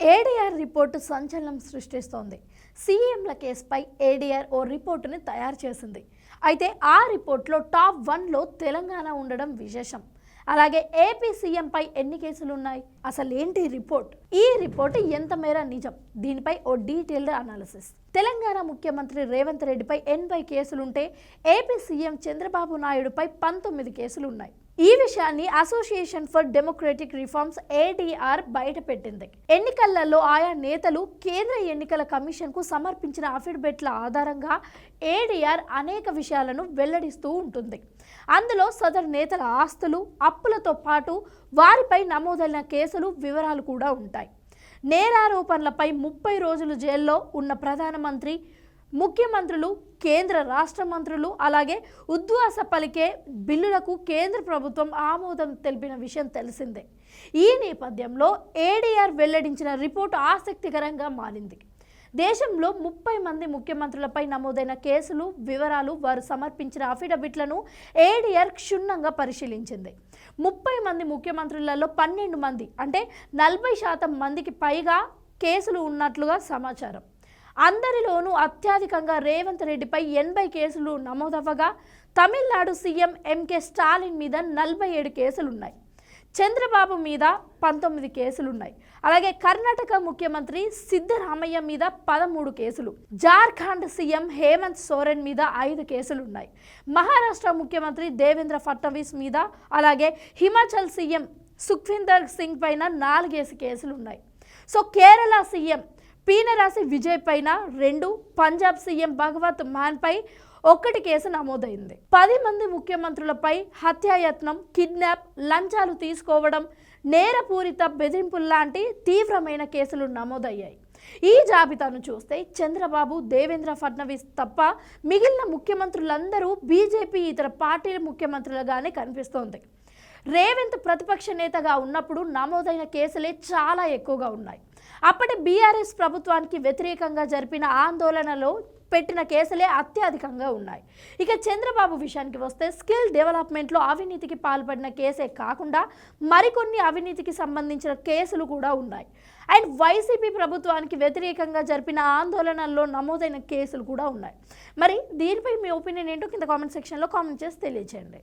ADR report సంచలనం సృష్టిస్తోంది. సీఎంల కేసుపై ఏడీఆర్ ఓ రిపోర్టుని తయారు చేసింది. అయితే ఆ రిపోర్ట్లో టాప్ వన్లో తెలంగాణ ఉండడం విశేషం. అలాగే ఏపీ సీఎంపై ఎన్ని కేసులు ఉన్నాయి అసలు ఏంటి రిపోర్ట్? ఈ రిపోర్ట్ ఎంత మేర నిజం? దీనిపై ఓ డీటెయిల్డ్ అనాలిసిస్. తెలంగాణ ముఖ్యమంత్రి రేవంత్ రెడ్డిపై ఎనభై కేసులుంటే ఏపీ సీఎం చంద్రబాబు నాయుడుపై పంతొమ్మిది కేసులు ఉన్నాయి ఈ విషయాన్ని association for democratic reforms ADR బయటపెట్టింది. ఎన్నికలలో ఆయా నేతలు కేంద్ర ఎన్నికల కమిషన్కు సమర్పించిన అఫిడవిట్ల ఆధారంగా ఏడీఆర్ అనేక విషయాలను వెల్లడిస్తూ ఉంటుంది. అందులో సదరు నేతల ఆస్తులు అప్పులతో పాటు వారిపై నమోదైన కేసులు వివరాలు కూడా ఉంటాయి. నేరారోపణలపై ముప్పై రోజులు జైల్లో ఉన్న ప్రధానమంత్రి ముఖ్యమంత్రులు కేంద్ర రాష్ట్ర మంత్రులు అలాగే ఉద్వాస పలికే బిల్లులకు కేంద్ర ప్రభుత్వం ఆమోదం తెలిపిన విషయం తెలిసిందే. ఈ నేపథ్యంలో ఏడీఆర్ వెల్లడించిన రిపోర్టు ఆసక్తికరంగా మారింది. దేశంలో ముప్పై మంది ముఖ్యమంత్రులపై నమోదైన కేసులు వివరాలు వారు సమర్పించిన అఫిడవిట్లను ఏడీఆర్ క్షుణ్ణంగా పరిశీలించింది. ముప్పై మంది ముఖ్యమంత్రులలో పన్నెండు మంది అంటే నలభై శాతం మందికి పైగా కేసులు ఉన్నట్లుగా సమాచారం. అందరిలోనూ అత్యధికంగా రేవంత్ రెడ్డిపై ఎనభై కేసులు నమోదవ్వగా తమిళనాడు సీఎం ఎంకే స్టాలిన్ మీద నలభై ఏడు కేసులున్నాయి. చంద్రబాబు మీద పంతొమ్మిది కేసులున్నాయి. అలాగే కర్ణాటక ముఖ్యమంత్రి సిద్ధరామయ్య మీద పదమూడు కేసులు. జార్ఖండ్ సీఎం హేమంత్ సోరెన్ మీద ఐదు కేసులున్నాయి. మహారాష్ట్ర ముఖ్యమంత్రి దేవేంద్ర ఫడ్నవీస్ మీద అలాగే హిమాచల్ సీఎం సుఖ్వీందర్ సింగ్ పైన నాలుగేసి కేసులు ఉన్నాయి సో కేరళ సీఎం పీనరాశి విజయ్ పైన రెండు పంజాబ్ సీఎం భగవత్ మాన్ పై ఒక్కటి కేసు నమోదైంది. పది మంది ముఖ్యమంత్రులపై హత్యాయత్నం కిడ్నాప్ లంచాలు తీసుకోవడం నేరపూరిత బెదిరింపుల్లాంటి తీవ్రమైన కేసులు నమోదయ్యాయి. ఈ జాబితాను చూస్తే చంద్రబాబు దేవేంద్ర ఫడ్నవీస్ తప్ప మిగిలిన ముఖ్యమంత్రులందరూ బీజేపీ ఇతర పార్టీల ముఖ్యమంత్రులుగానే కనిపిస్తోంది. రేవంత్ ప్రతిపక్ష నేతగా ఉన్నప్పుడు నమోదైన కేసులే చాలా ఎక్కువగా ఉన్నాయి. అప్పటి బీఆర్ఎస్ ప్రభుత్వానికి వ్యతిరేకంగా జరిపిన ఆందోళనలో పెట్టిన కేసులే అత్యధికంగా ఉన్నాయి. ఇక చంద్రబాబు విషయానికి వస్తే స్కిల్ డెవలప్మెంట్లో అవినీతికి పాల్పడిన కేసే కాకుండా మరికొన్ని అవినీతికి సంబంధించిన కేసులు కూడా ఉన్నాయి. అండ్ వైసీపీ ప్రభుత్వానికి వ్యతిరేకంగా జరిపిన ఆందోళనల్లో నమోదైన కేసులు కూడా ఉన్నాయి. మరి దీనిపై మీ ఒపీనియన్ ఏంటో కింద కామెంట్ సెక్షన్లో కామెంట్ చేసి తెలియజేయండి